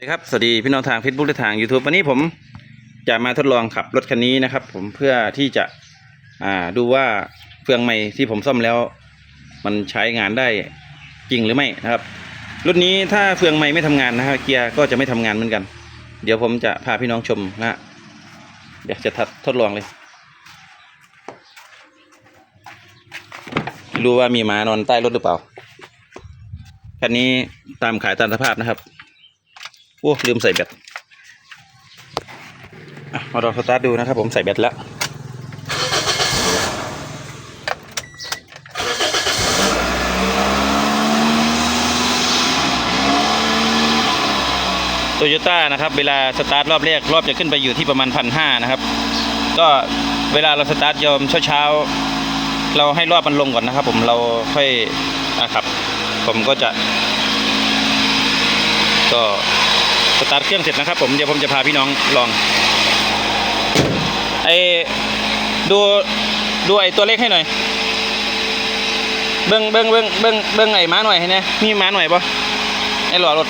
สวัสดีครับ สวัสดีพี่น้องทาง Facebook และทาง YouTube วันนี้ผมจะมาทดลองขับรถคันนี้นะครับ ผมเพื่อที่จะอ่าดูว่าเฟืองใหม่ที่ผมซ่อมแล้ว มันใช้งานได้จริงหรือไม่นะครับรุ่นนี้ถ้าเฟืองใหม่ไม่ทำงานนะครับเกียร์ก็จะไม่ทำงานเหมือนกัน เดี๋ยวผมจะพาพี่น้องชมนะเดี๋ยวจะทดทดลองเลย รู้ว่ามีหมานอนใต้รถหรือเปล่าคันนี้ตามขายตามสภาพนะครับ โอ้ลืมใส่แบตมาลองสตาร์ทดูนะครับผมใส่แบตแล้วโตโยต้านะครับเวลาสตาร์ทรอบแรกรอบจะขึ้นไปอยู่ที่ประมาณพันห้านะครับ ก็เวลาเราสตาร์ทยอมเช้าๆ เราให้รอบมันลงก่อนนะครับ ผมเราค่อยอะครับ ผมก็จะ ก็ สตาร์ทเครื่องเสร็จนะครับ ผมเดี๋ยวผมจะพาพี่น้องลองไอ้ดูดูไอ้ตัวเลขให้หน่อย เบิ้งเบิ้งเบิ้งเบิ้งเบิ้งไอ้ม้าหน่อยให้นะมีม้าหน่อยปะไอ้หล่อรถ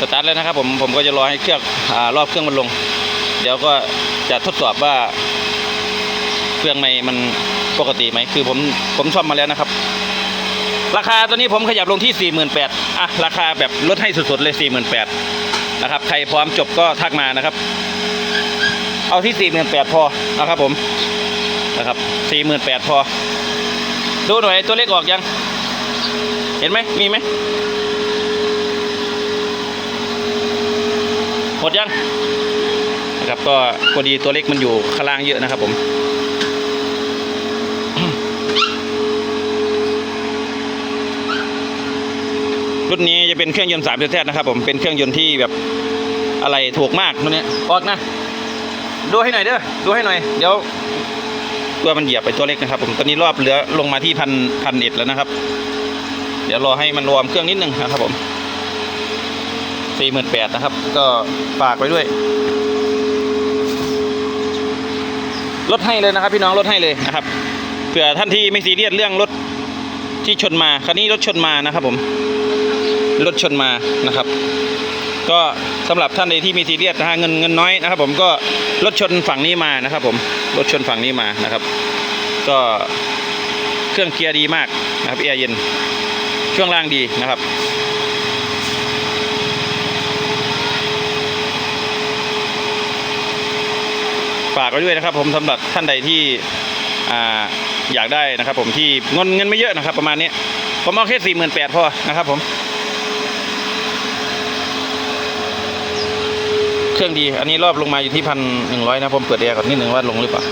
สตาร์ทแล้วนะครับผมผมก็จะรอให้เครื่องอ่ารอบเครื่องมันลง เดี๋ยวก็จะทดสอบว่า เครื่องในมันปกติไหมคือผมผมซ่อมมาแล้วนะครับ ราคาตัวนี้ผมขยับลงที่ 48,000อะราคาแบบลดให้สุดๆเลย 48,000 นะครับ ใครพร้อมจบก็ทักมานะครับ เอาที่48,000พอนะครับผมนะครับ48,000พอ ดูหน่อยตัวเลขออกยัง เห็นไหมมีไหมหมดยังนะครับก็พอดีตัวเลขมันอยู่ข้างล่างเยอะนะครับผม รุ่นนี้จะเป็นเครื่องยนต์3ามแท้นะครับผมเป็นเครื่องยนต์ที่แบบอะไรถูกมากตัวนี้ออกนะ ดูให้หน่อยเด้อดูให้หน่อยเดี๋ยวตัวมันเหยียบไปตัวเล็กนะครับ ผมตอนนี้รอบเหลือลงมาที่พันพันเอ็ดแล้วนะครับ เดี๋ยวรอให้มันรวมเครื่องนิดนึงนะครับผมสี่หมื่นแปดนะครับ ก็ฝากไว้ด้วยลดให้เลยนะครับ พี่น้องลดให้เลยนะครับเผื่อท่านที่ไม่ซีเรียสเรื่องรถ ที่ชนมาคันนี้รถชนมานะครับผมรถชนมานะครับ ก็สำหรับท่านใดที่มีซีเรียสนะฮะเงินเงินน้อยนะครับ ผมก็รถชนฝั่งนี้มานะครับ ผมรถชนฝั่งนี้มานะครับ ก็เครื่องเกียร์ดีมากนะครับเอียเย็นช่วงล่างดีนะครับฝากไว้ด้วยนะครับ ผมสำหรับท่านใดที่อ่า อยากได้นะครับ ผมที่เงินเงินไม่เยอะนะครับ ประมาณนี้ผมเอาแค่สี่หมื่นแปดพอนะครับ ผม เครื่องดี อันนี้รอบลงมาอยู่ที่พันหนึ่งร้อยนะผมเปิดแอร์ก่อนนิดหนึ่งว่าลงหรือเปล่า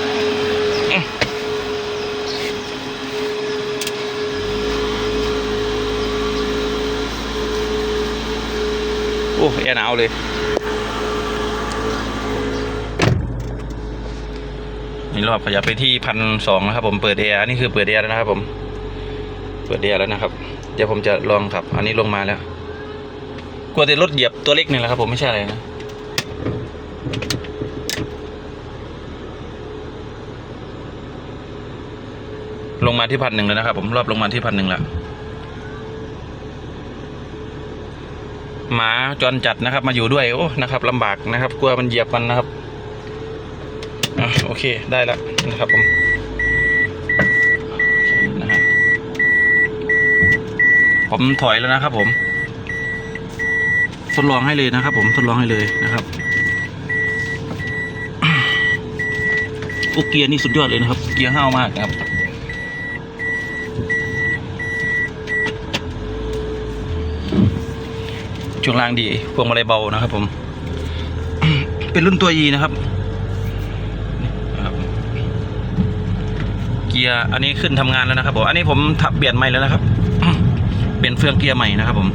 โอ้แอร์หนาวเลย นี่รอบขยับไปที่พันสองนะครับผมเปิดแอร์นี่คือเปิดแอร์แล้วนะครับ ผม เปิดแอร์แล้วนะครับ เดี๋ยวผมจะลองขับ อันนี้ลงมาแล้วกลัวแต่รถเหยียบตัวเล็กนี่แหละครับผมไม่ใช่อะไรนะลงมาที่พันหนึ่งแล้วนะครับ ผมรอบลงมาที่พันหนึ่งแล้วหมาจรจัดนะครับ มาอยู่ด้วยโอ้นะครับลำบากนะครับ กลัวมันเหยียบมันนะครับ โอเคได้แล้วนะครับผมนะฮะผมถอยแล้วนะครับ ผมทดลองให้เลยนะครับ ผมทดลองให้เลยนะครับโอเกียร์นี่สุดยอดเลยนะครับ เกียร์ห้าวมากครับช่วงล่างดีพวงมาลัยเบานะครับ ผม เป็นรุ่นตัว E นะครับ กียร์อันนี้ขึ้นทำงานแล้วนะครับผมอันนี้ผมทับเปลี่ยนใหม่แล้วนะครับ เปลี่ยนเฟืองเกียร์ใหม่นะครับ ผม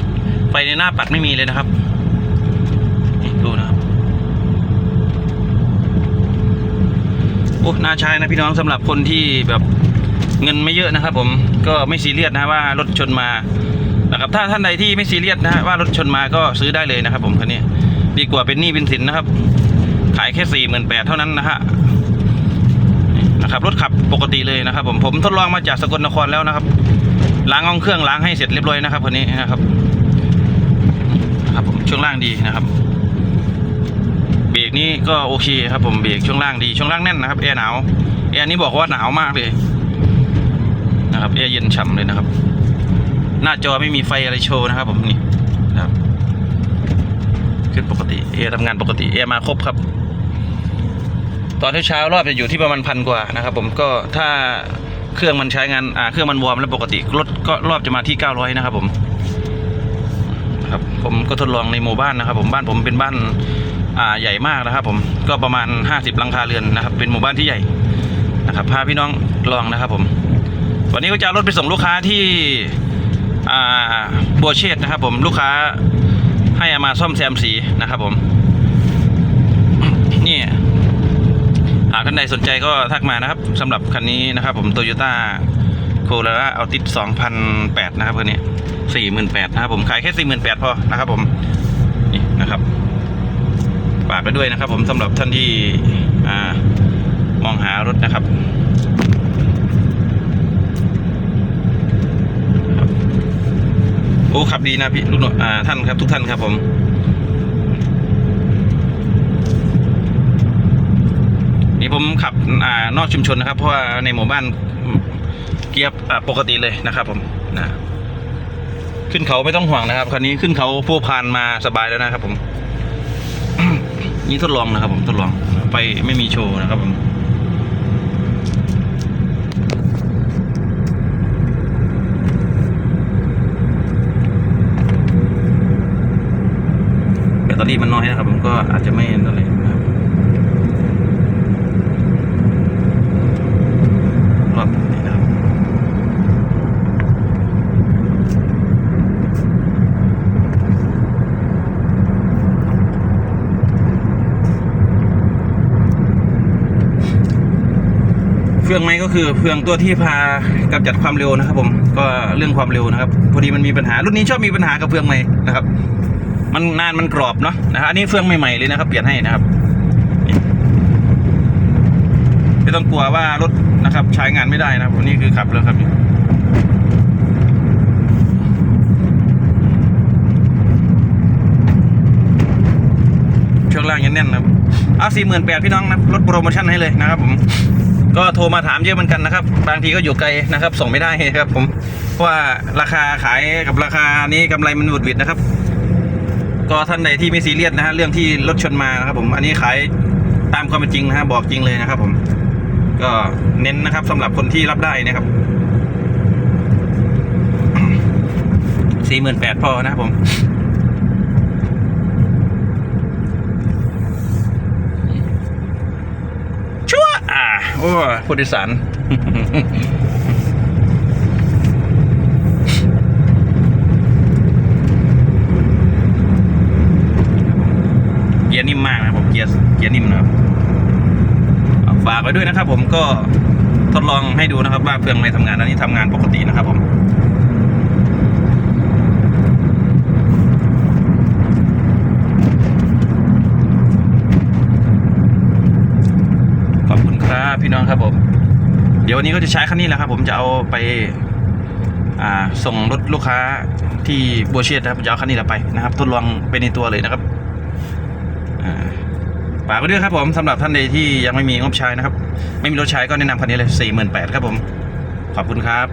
ไฟในหน้าปัดไม่มีเลยนะครับดูนะครับโอ้น่าใช้นะพี่น้องสำหรับคนที่แบบเงินไม่เยอะนะครับ ผมก็ไม่ซีเรียสนะว่ารถชนมานะครับถ้าท่านใดที่ไม่ซีเรียสนะฮะว่ารถชนมาก็ซื้อได้เลยนะครับ ผมคันนี้ดีกว่าเป็นหนี้เป็นสินนะครับ ขายแค่สี่หมื่นแปดเท่านั้นนะฮะ นี่นะครับรถขับปกติเลยนะครับผมผมทดลองมาจากสกลนครแล้วนะครับล้างห้องเครื่องล้างให้เสร็จเรียบร้อยนะครับคันนี้นะครับครับผมช่วงล่างดีนะครับเบรกนี้ก็โอเคครับผมเบรกช่วงล่างดีช่วงล่างแน่นนะครับแอร์หนาวแอร์นี้บอกว่าหนาวมากเลยนะครับแอร์เย็นฉ่ำเลยนะครับ หน้าจอไม่มีไฟอะไรโชว์นะครับ ผมนี่นะครับขึ้นปกติแอร์ทำงานปกติแอร์มาครบครับ ตอนเช้ารอบจะอยู่ที่ประมาณพันกว่านะครับผมก็ถ้าเครื่องมันใช้งานอ่าเครื่องมันวอร์มแล้วปกติรถก็รอบจะมาที่ 900 นะครับผมครับผมก็ทดลองในหมู่บ้านนะครับ ผมบ้านผมเป็นบ้านอ่าใหญ่มากนะครับ ผมก็ประมาณ 50หลังคาเรือนนะครับ เป็นหมู่บ้านที่ใหญ่นะครับพาพี่น้องลองนะครับ ผม วันนี้ก็จะรถไปส่งลูกค้าที่อ่าบัวเชษนะครับ ผมลูกค้าให้อามาซ่อมแซมสีนะครับ ผม นี่ หากท่านใดสนใจก็ทักมานะครับสำหรับคันนี้นะครับผมโตโยต้าโคโรล่าเอาติด2008 นะครับคันนี้ 48,000นะครับผมขายแค่ 48,000พอนะครับผมนี่นะครับฝากไปด้วยนะครับ ผมสำหรับท่านที่อ่ามองหารถนะครับโอ้ขับดีนะพี่ลูกหนวดอ่าท่านครับทุกท่านครับผม นี่ผม ขับอ่านอกชุมชนนะครับ เพราะว่าในหมู่บ้านเกียร์อ่าปกติเลยนะครับ ผมนะขึ้นเขาไม่ต้องห่วงนะครับคันนี้ขึ้นเขาผู้พานมาสบายแล้วนะครับ ผม นี่ทดลองนะครับ ผมทดลองไปไม่มีโชว์นะครับ ผมแบตเตอรี่มันน้อยนะครับ ผมก็อาจจะไม่เห็นอะไรนะครับ รอบนี้นะครับ เฟืองไม้ก็คือเฟืองตัวที่พากำจัดความเร็วนะครับ ผมก็เรื่องความเร็วนะครับ พอดีมันมีปัญหารุ่นนี้ชอบมีปัญหากับเฟืองไม้นะครับ มันนานมันกรอบเนาะนะครับอันนี้เฟืองใหม่ๆเลยนะครับ เปลี่ยนให้นะครับไม่ต้องกลัวว่ารถนะครับ ใช้งานไม่ได้นะครับนนี้คือขับแล้วครับช่วงล่างยังแน่นนะครับเอาสี่หมื่นแปดพี่น้องนะลดโปรโมชั่นให้เลยนะครับผม ก็โทรมาถามเยอะเหมือนกันนะครับ บางทีก็อยู่ไกลนะครับ ส่งไม่ได้ครับ ผมเพราะว่าราคาขายกับราคานี้กำไรมันหวุดหวิดนะครับ ก็ท่านใดที่ไม่ซีเรียสนะฮะเรื่องที่รถชนมานะครับ ผมอันนี้ขายตามความเป็นจริงนะฮะบอกจริงเลยนะครับ ผม ก็เน้นนะครับสำหรับคนที่รับได้นะครับสี่หมื่นแปดพอนะครับผม ชั่ว อ่า โอ้ผู้โดยสารเกียร์นิ่มมากนะครับผมเกียร์เกียร์นิ่มนะครับฝากไว้ด้วยนะครับ ผมก็ทดลองให้ดูนะครับว่าเครื่องไม่ทำงานอันนี้ทำงานปกตินะครับผม ขอบคุณครับ พี่น้องครับผม เดี๋ยววันนี้ก็จะใช้คันนี้แหละครับ ผมจะเอาไปาส่งรถลูกค้าที่บัวเชษนะครับจะเอาคันนี้แหละไปนะครับทดลองไปในตัวเลยนะครับฝากไว้ด้วยครับผมสำหรับท่านใดที่ยังไม่มีงบใช้นะครับ ไม่มีรถใช้ก็แนะนำคันนี้เลย 48,000ครับผม ขอบคุณครับ